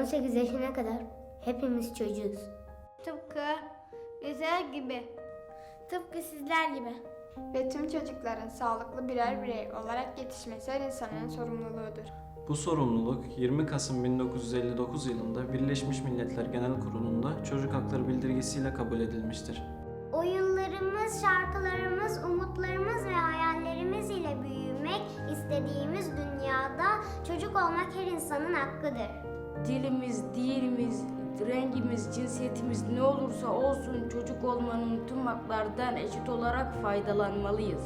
18 yaşına kadar hepimiz çocuğuz. Tıpkı güzel gibi. Tıpkı sizler gibi. Ve tüm çocukların sağlıklı birer birey olarak yetişmesi her insanın sorumluluğudur. Bu sorumluluk 20 Kasım 1959 yılında Birleşmiş Milletler Genel Kurulu'nda çocuk hakları bildirgesiyle kabul edilmiştir. Oyunlarımız, şarkılarımız, umutlarımız ve hayallerimiz ile büyümek istediğimiz dünyada çocuk olmak her insanın hakkıdır. Dilimiz, dilimiz, rengimiz, cinsiyetimiz ne olursa olsun çocuk olmanın tüm haklardan eşit olarak faydalanmalıyız.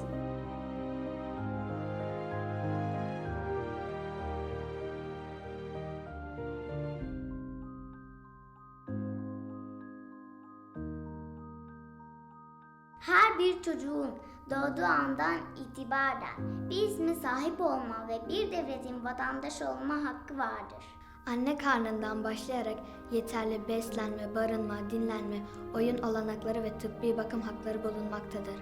Her bir çocuğun doğduğu andan itibaren bir isme sahip olma ve bir devletin vatandaşı olma hakkı vardır. Anne karnından başlayarak yeterli beslenme, barınma, dinlenme, oyun olanakları ve tıbbi bakım hakları bulunmaktadır.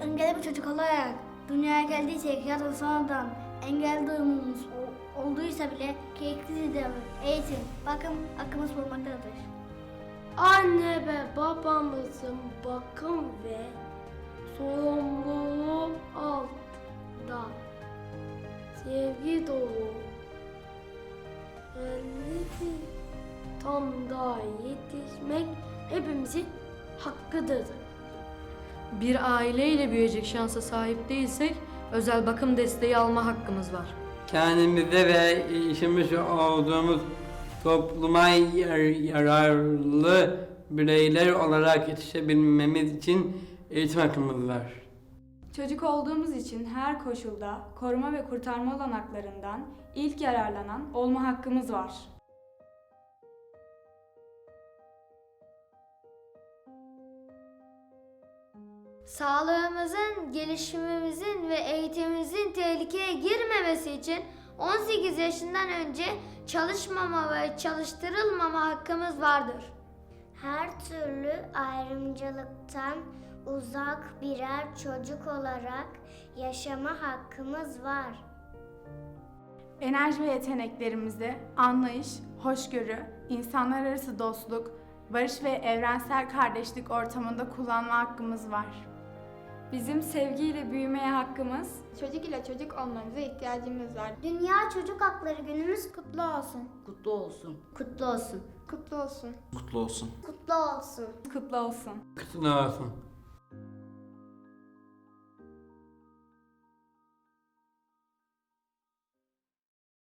Engelli bir çocuk olarak dünyaya geldiysek ya da sonradan engelli durumumuz olduysa bile gerekli tedavi, eğitim, bakım hakkımız bulunmaktadır. Anne ve babamızın bakım ve sorumluluğu bir tanıdığa yetişmek hepimizin hakkıdır. Bir aileyle büyüyecek şansa sahip değilsek özel bakım desteği alma hakkımız var. kendimize ve işimiz olduğumuz topluma yar- yararlı bireyler olarak yetişebilmemiz için eğitim hakkımız var. Çocuk olduğumuz için her koşulda koruma ve kurtarma olanaklarından ilk yararlanan olma hakkımız var. Sağlığımızın, gelişimimizin ve eğitimimizin tehlikeye girmemesi için 18 yaşından önce çalışmama ve çalıştırılmama hakkımız vardır. Her türlü ayrımcılıktan uzak birer çocuk olarak yaşama hakkımız var. Enerji ve yeteneklerimizi anlayış, hoşgörü, insanlar arası dostluk, barış ve evrensel kardeşlik ortamında kullanma hakkımız var. Bizim sevgiyle büyümeye hakkımız, Çocuk ile çocuk olmanıza ihtiyacımız var. Dünya Çocuk Hakları Günümüz kutlu olsun. Kutlu olsun. Kutlu olsun. Kutlu olsun. Kutlu olsun. Kutlu olsun. kutlu olsun. Kutlu olsun.